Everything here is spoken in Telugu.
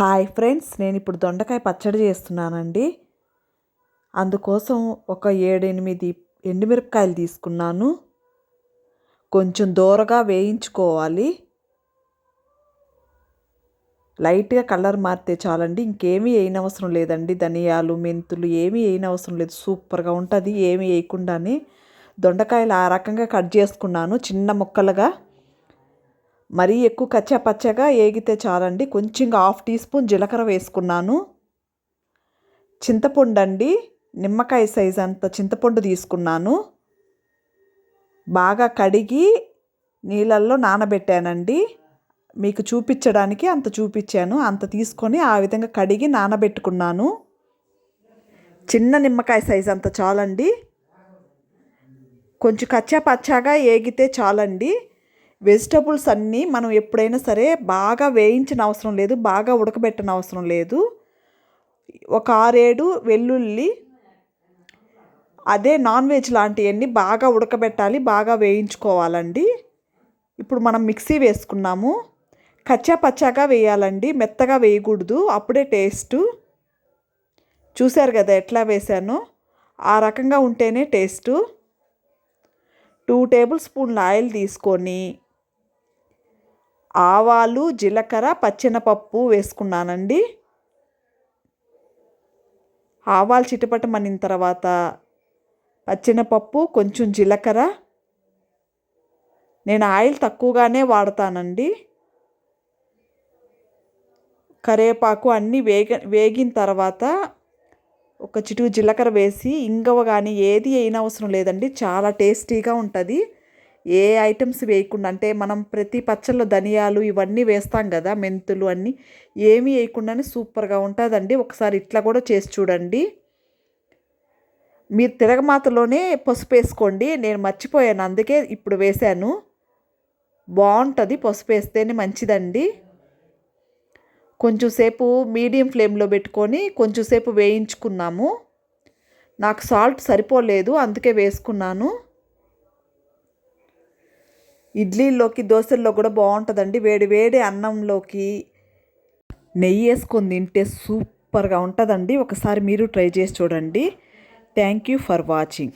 హాయ్ ఫ్రెండ్స్ నేను ఇప్పుడు దొండకాయ పచ్చడి చేస్తున్నానండి. అందుకోసం ఒక ఏడెనిమిది ఎండుమిరపకాయలు తీసుకున్నాను. కొంచెం దూరగా వేయించుకోవాలి. లైట్గా కలర్ మారితే చాలండి. ఇంకేమీ వేయనవసరం లేదండి. ధనియాలు మెంతులు ఏమీ వేయనవసరం లేదు. సూపర్గా ఉంటుంది. ఏమీ వేయకుండానే దొండకాయలు ఆ రకంగా కట్ చేసుకున్నాను చిన్న ముక్కలుగా. మరీ ఎక్కువ కచ్చా పచ్చగా ఏగితే చాలండి. కొంచెం హాఫ్ టీ స్పూన్ జీలకర్ర వేసుకున్నాను. చింతపండు అండి. నిమ్మకాయ సైజ్ అంత చింతపండు తీసుకున్నాను. బాగా కడిగి నీళ్ళల్లో నానబెట్టానండి. మీకు చూపించడానికి అంత చూపించాను. అంత తీసుకొని ఆ విధంగా కడిగి నానబెట్టుకున్నాను. చిన్న నిమ్మకాయ సైజ్ అంత చాలండి. కొంచెం కచ్చా పచ్చాగా ఏగితే చాలండి. వెజిటబుల్స్ అన్నీ మనం ఎప్పుడైనా సరే బాగా వేయించిన అవసరం లేదు బాగా ఉడకబెట్టన అవసరం లేదు. ఒక ఆరేడు వెల్లుల్లి అదే నాన్ వెజ్ లాంటివన్నీ బాగా ఉడకబెట్టాలి బాగా వేయించుకోవాలండి. ఇప్పుడు మనం మిక్సీ వేసుకున్నాము. కచ్చా పచ్చాగా వేయాలండి మెత్తగా వేయకూడదు అప్పుడే టేస్ట్. చూశారు కదా ఎట్లా వేసానో ఆ రకంగా ఉంటేనే టేస్టు. టూ టేబుల్ స్పూన్ల ఆయిల్ తీసుకొని ఆవాలు జీలకర్ర పచ్చెనపప్పు వేసుకున్నానండి. ఆవాలు చిటపటమనిన తర్వాత పచ్చెనపప్పు కొంచెం జీలకర్ర. నేను ఆయిల్ తక్కువగానే వాడతానండి. కరివేపాకు అన్నీ వేగ వేగిన తర్వాత ఒక చిటుకు జీలకర్ర వేసి ఇంగవ కానీ ఏది అయిన అవసరం లేదండి. చాలా టేస్టీగా ఉంటుంది. ఏ ఐటమ్స్ వేయకుండా అంటే మనం ప్రతి పచ్చళ్ళలో ధనియాలు ఇవన్నీ వేస్తాం కదా మెంతులు అన్నీ ఏమీ వేయకుండానే సూపర్గా ఉంటుందండి. ఒకసారి ఇట్లా కూడా చేసి చూడండి. మీరు తిరగమాతలోనే పసుపు వేసుకోండి. నేను మర్చిపోయాను అందుకే ఇప్పుడు వేశాను. బాగుంటుంది పసుపు వేస్తేనే మంచిదండి. కొంచెంసేపు మీడియం ఫ్లేమ్లో పెట్టుకొని కొంచెంసేపు వేయించుకున్నాము. నాకు సాల్ట్ సరిపోలేదు అందుకే వేసుకున్నాను. ఇడ్లీలోకి దోశల్లో కూడా బాగుంటుందండి. వేడి వేడి అన్నంలోకి నెయ్యి వేసుకొని తింటే సూపర్గా ఉంటుందండి. ఒకసారి మీరు ట్రై చేసి చూడండి. Thank you for watching.